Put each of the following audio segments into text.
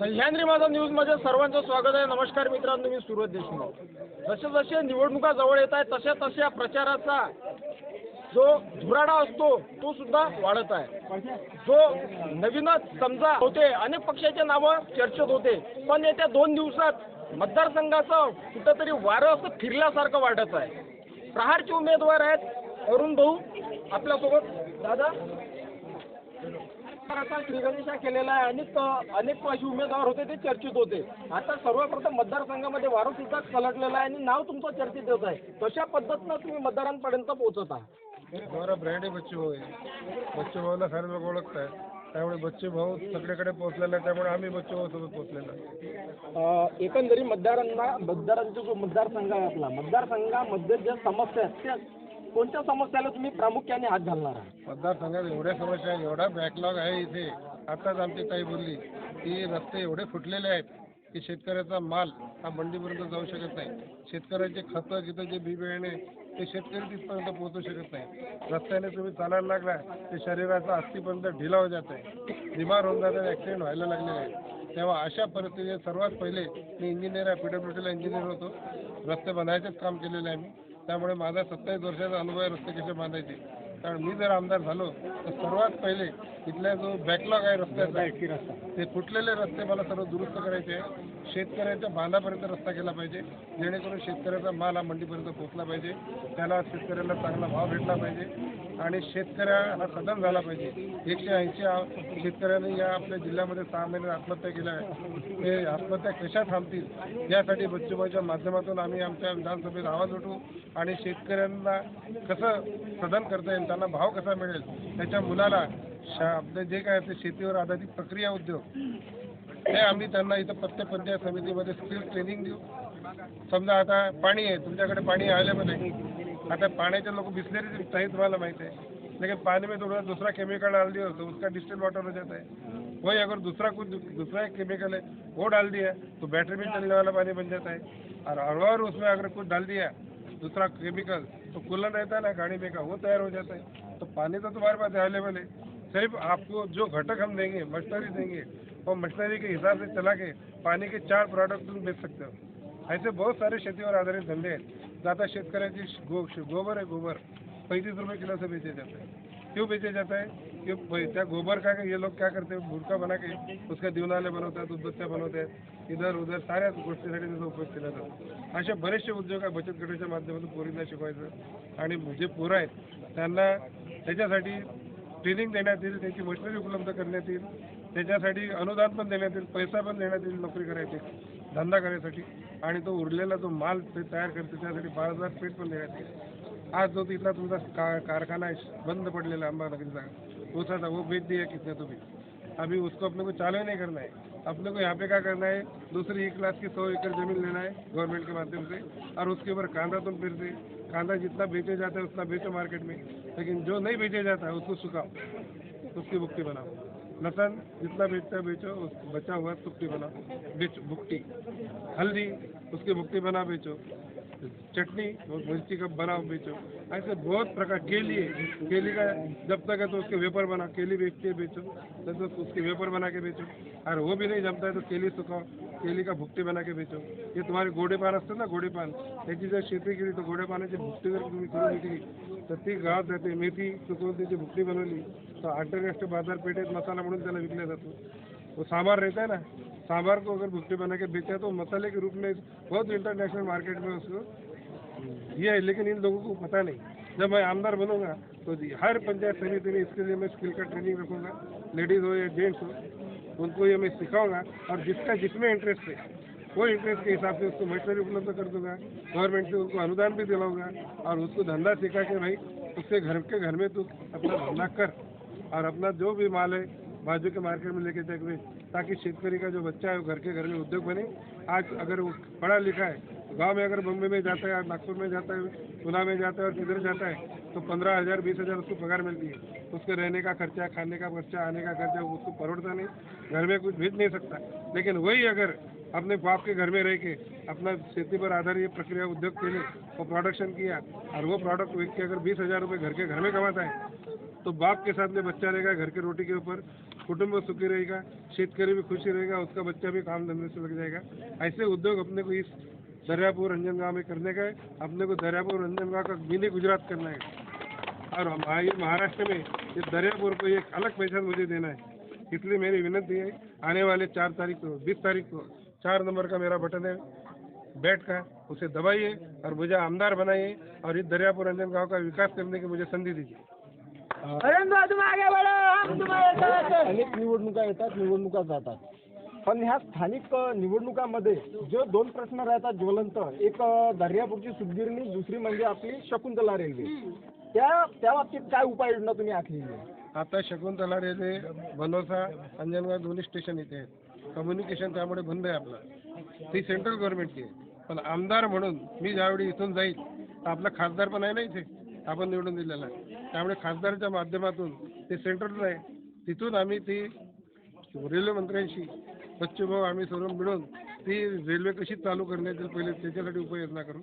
सह्याद्री माझा न्यूजमध्ये सर्वांचं स्वागत आहे. नमस्कार मित्रांनो मी सुरज देशमुख. जसे जसे निवडणुका जवळ येत आहेत तशा तशा प्रचाराचा जो धुराडा असतो तो सुद्धा वाढत आहे. जो नवीनच समजा होते अनेक पक्षाचे नावं चर्चेत होते. पण येत्या दोन दिवसात मतदारसंघाचं कुठंतरी वारं असं फिरल्यासारखं वाटत आहे. प्रहारचे उमेदवार आहेत अरुण भाऊ आपल्यासोबत. दादा? आता श्रीगणेशा केलेला आहे. अनेक अनेक असे उमेदवार होते ते चर्चेत होते. आता सर्वप्रथम मतदारसंघामध्ये वारं सुद्धा कलटलेला आहे आणि नाव तुमचं चर्चेत येत आहे. कशा पद्धतीनं तुम्ही मतदारांपर्यंत पोहोचत? आहात हमारा ब्रँड आहे बच्चे भाऊ आहे बच्चे भाऊला सारे लोक ओळखत आहेत त्यामुळे बच्चे भाऊ सगळीकडे पोहोचलेला आहे त्यामुळे आम्ही बच्चे भाऊ सोबत पोहोचलेलो आहे. एकंदरीत मतदारांना मतदारांचा जो मतदारसंघ आहे आपला मतदारसंघामध्ये ज्या समस्या आहेत त्या कोणत्या समस्याला तुम्ही प्रामुख्याने हात घालणार आहात? मतदारसंघात एवढ्या समस्या आहेत एवढा बॅकलॉग आहे इथे. आताच आमची ताई बोलली की रस्ते एवढे फुटलेले आहेत की शेतकऱ्याचा माल हा मंडीपर्यंत जाऊ शकत नाही. शेतकऱ्याचे खतं जिथं जे बी बियाणे ते शेतकरी तिथपर्यंत पोहोचू शकत नाही. रस्त्याने तुम्ही चालायला लागला ते शरीराचा अस्थिपर्यंत ढिला हो जात आहे. बिमार होऊन जातात ॲक्सिडेंट व्हायला लागलेले आहेत. तेव्हा अशा परिस्थितीत सर्वात पहिले मी इंजिनियर आहे पी डब्ल्यू टीला इंजिनियर होतो. रस्ते बनायचेच काम केलेलं आहे मी. त्यामुळे माझा सत्तावीस वर्षाचा अनुभव आहे रस्ते कसे बांधायचे. कारण मी जर आमदार झालो तर सर्वात पहिले इथला जो बॅकलॉग आहे रस्त्याचा ते फुटलेले रस्ते मला सर्व दुरुस्त करायचे. आहे शेतकऱ्याच्या बांधापर्यंत रस्ता केला पाहिजे जेणेकरून शेतकऱ्याचा माल हा मंडीपर्यंत पोहोचला पाहिजे त्याला शेतकऱ्याला चांगला भाव भेटला पाहिजे आणि शेतकऱ्या हा सदन झाला पाहिजे. एकशे ऐंशी शेतकऱ्यांनी या आपल्या जिल्ह्यामध्ये सहा महिने आत्महत्या केल्या. आहेत ते आत्महत्या कशा थांबतील यासाठी बच्चूबाईच्या माध्यमातून आम्ही आमच्या विधानसभेत आवाज उठवू आणि शेतकऱ्यांना कसं सदन करता येईल त्यांना भाव कसा मिळेल त्याच्या मुलाला शा आपलं जे काय ते शेतीवर आधारित प्रक्रिया उद्योग हे त्यांना इथं प्रत्येक पंचायत समितीमध्ये स्किल ट्रेनिंग देऊ. समजा आता पाणी आहे, तुमच्याकडे पाणी अवेलेबल आहे. आता पाण्याचे लोग बिस्लेरी चाहिए तुम्हाला माहिती है लेकिन पानी में थोड़ा दूसरा केमिकल डाल दिया तो उसका डिस्टिल वाटर हो जाता है वही अगर दूसरा कुछ दूसरा एक केमिकल है वो डाल दिया तो बैटरी में चलने वाला पानी बन जाता है और और उसमें अगर कुछ डाल दिया, दूसरा केमिकल तो कूलर रहता है ना, गाड़ी में का वो तैयार हो जाता है तो पानी तो तुम्हारे पास अवेलेबल है सिर्फ़ आपको जो घटक हम देंगे, मशीनरी देंगे और मशीनरी के हिसाब से चला के पानी के चार प्रोडक्ट तुम बेच सकते हो। ऐसे बहुत सारे शेतीवर आधारित धंदे आहेत आता शेतकऱ्याची गो गोबर आहे गोबर। पैंतीस रुपये किलो से बेचे जाते हैं। क्यों बेचे जाता है? कि प- त्या गोबर का ये लोग क्या करते हैं? भुरका बना के उसका दिवनाले बनवतात दूध बनवतात इधर उधर साऱ्या गोष्टीसाठी त्याचा उपयोग केला जातो। असे बरेचसे उद्योग आहे बचत गटाच्या माध्यमातून पोरींना शिकवायचं आणि जे पोरं आहेत त्यांना त्याच्यासाठी ट्रेनिंग देण्यात येईल त्यांची मशिनरी उपलब्ध करण्यात येईल. त्याच्यासाठी अनुदान पण देण्यात येईल पैसा पण देण्यात येईल नोकरी करायची धंदा करायसाठी. आणि तो उरलेला जो माल ते तयार करते त्यासाठी बारा हजार पेट पण देण्यात येईल. आज जो तिथला तुमचा का कारखाना आहे बंद पडलेला अंबानगरीचा ऊसाचा वो बेच दिया कितने तो भी अभी उसको अपने को चालू नहीं करना है अपने को यहाँ पे क्या करना है? दूसरी एक लाख की सौ एकड़ जमीन लेना है गवर्नमेंट के माध्यम से. और उसके ऊपर कांदा तुम फिर से कांदा जितना बेचे जाता है उतना बेचो मार्केट में. लेकिन जो नहीं बेचे जाता है उसको सुखाओ उसकी मुक्ति बनाओ. लसन जितना बेचता है बेचो उस बचा हुआ सुक्ति बनाओ बेचो भुक्टी हल्दी उसकी भुक्टी बना बेचो। चटनी और मिर्ची का बनाओ बेचो ऐसे बहुत प्रकार केली है। केली का जब तक है तो उसके वेपर बना, केली बेच के बेचो तब तक उसके वेपर बना के बेचो। और वो भी नहीं जमता है तो केली सुखाओ, केली का भुकटी बना के बेचो। ये तुम्हारे गोडे पान असतं ना, गोडे पान। त्याची जर शेती केली तर गोडे पानाची भुकटी जर तुम्ही करून विकली तर ती गावात जाते मेथी सुकवून त्याची भुकटी बनवली तर आंतरराष्ट्रीय बाजारपेठेत मसाला म्हणून त्याला विकला जातो। वो सांबार रहता है ना सांबार को अगर भुट्टे बना के बेचा तो मसाले के रूप में बहुत इंटरनेशनल मार्केट में उसको, ये है, लेकिन इन लोगों को पता नहीं। जब मैं आमदार बनूँगा तो हर पंचायत समिति में इसके लिए मैं स्किल का ट्रेनिंग रखूँगा लेडीज़ हो या जेंट्स हो, उनको ये मैं सिखाऊँगा, और जिसका जिसमें इंटरेस्ट है, वो इंटरेस्ट के हिसाब से उसको मशीनरी उपलब्ध कर दूँगा गवर्नमेंट से उनको अनुदान भी दिलाऊँगा, और उसको धंधा सिखा के भाई, उसके घर के घर में तू अपना धंधा कर, और अपना जो भी माल है, बाजू के मार्केट में लेके बेच ताकि शेतकरी का जो बच्चा है वो घर के घर में उद्योग बने। आज अगर वो पढ़ा लिखा है, गाँव में अगर बम्बई में जाता है नागपुर में जाता है, पुणे में जाता है और किधर जाता है तो पंद्रह हज़ार, बीस हज़ार उसको पगार मिलती है। उसके रहने का खर्चा, खाने का खर्चा, आने का खर्चा उसको परोड़ता नहीं। घर में कुछ भेज नहीं सकता। लेकिन वही अगर अपने बाप के घर में रह के अपना खेती पर आधारित प्रक्रिया उद्योग के लिए वो प्रोडक्शन किया और वो प्रोडक्ट बेच के अगर बीस हज़ार रुपये घर के घर में कमाता है तो बाप के साथ में बच्चा रहेगा घर के रोटी के ऊपर। कुटुंब सुखी रहेगा, शेतकरी भी खुशी रहेगा, उसका बच्चा भी काम धंधे से लग जाएगा। ऐसे उद्योग अपने को इस दरियापुर रंजनगांव में करने का है, अपने को दरियापुर रंजनगांव का मिनी गुजरात करना है। और हमारे महाराष्ट्र में इस दरियापुर को एक अलग पहचान मुझे देना है। इसलिए मेरी विनती है, आने वाले चार तारीख को, बीस तारीख को, चार नंबर का मेरा बटन है। बैठ का उसे दबाइए और मुझे आमदार बनाइए और इस दरियापुर रंजन गाँव का विकास करने की मुझे संधि दीजिए। अनेक निवडणुका येतात निवडणुका जातात. पण ह्या स्थानिक निवडणुकामध्ये जे दोन प्रश्न राहतात ज्वलंत एक दर्यापूरची सुतगिरणी दुसरी म्हणजे आपली शकुंतला रेल्वे. त्या त्या बाबतीत काय उपाययोजना तुम्ही आखली आहे? आता शकुंतला रेल्वे बनोसा अंजनगाव दोन्ही स्टेशन इथे आहेत. कम्युनिकेशन त्यामुळे बंद आहे आपलं. ती सेंट्रल गव्हर्नमेंटची आहे. पण आमदार म्हणून मी ज्यावेळी इथून जाईल तर आपला खासदार पण आहे ना इथे आपण निवडून दिलेला आहे. त्यामुळे खासदारच्या माध्यमातून ते सेंट्रलला आहे. तिथून आम्ही ती रेल्वे मंत्र्यांशी बच्चूभाऊ आम्ही सर्व मिळून ती रेल्वे कशी चालू करण्यात येईल पहिले त्याच्यासाठी उपाययोजना करू.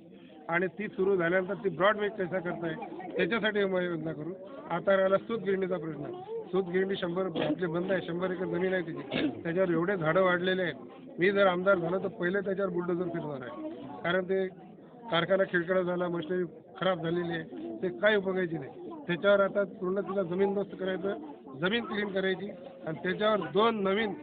आणि ती सुरू झाल्यानंतर ती ब्रॉडवेज कसा करताय त्याच्यासाठी उपाययोजना करू. आता राहिला सूतगिरणीचा प्रश्न. सूतगिरणी शंभर आपले बंद आहे शंभर एकर जमीन आहे तिची. त्याच्यावर एवढे झाडं वाढलेले आहेत. मी जर आमदार झालो तर पहिले त्याच्यावर बुलडोजर फिरणार आहे. कारण ते कारखाना खिळखिळा झाला मशिनरी खराब झालेली आहे. ते काय उपयोगायची नाही. त्याच्यावर आता पूर्ण तिला जमीनदोस्त करायचं जमीन क्लीन करायची आणि त्याच्यावर दोन नवीन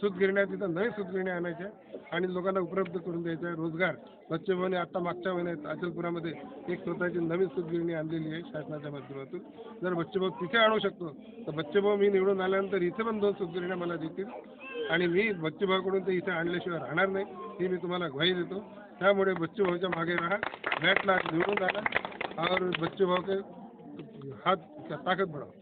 सुतगिरण्या तिथं नवीन सुतगिरण्या आणायच्या आणि लोकांना उपलब्ध करून द्यायचा रोजगार. बच्चूभाऊने आता मागच्या महिन्यात अचलपुरामध्ये एक स्वतःची नवीन सुतगिरणी आणलेली आहे शासनाच्या माध्यमातून. जर बच्चेभाऊ तिथे आणू शकतो तर बच्चेभाऊ मी निवडून आल्यानंतर इथे पण दोन सुतगिरण्या मला देतील. आणि मी बच्चूभाऊकडून ते इथे आणल्याशिवाय राहणार नाही ही मी तुम्हाला ग्वाही देतो. त्यामुळे बच्चूभाऊच्या मागे राहा बॅटला निवडून राहा और बच्चूभाऊ के ताकद बढ़ाओ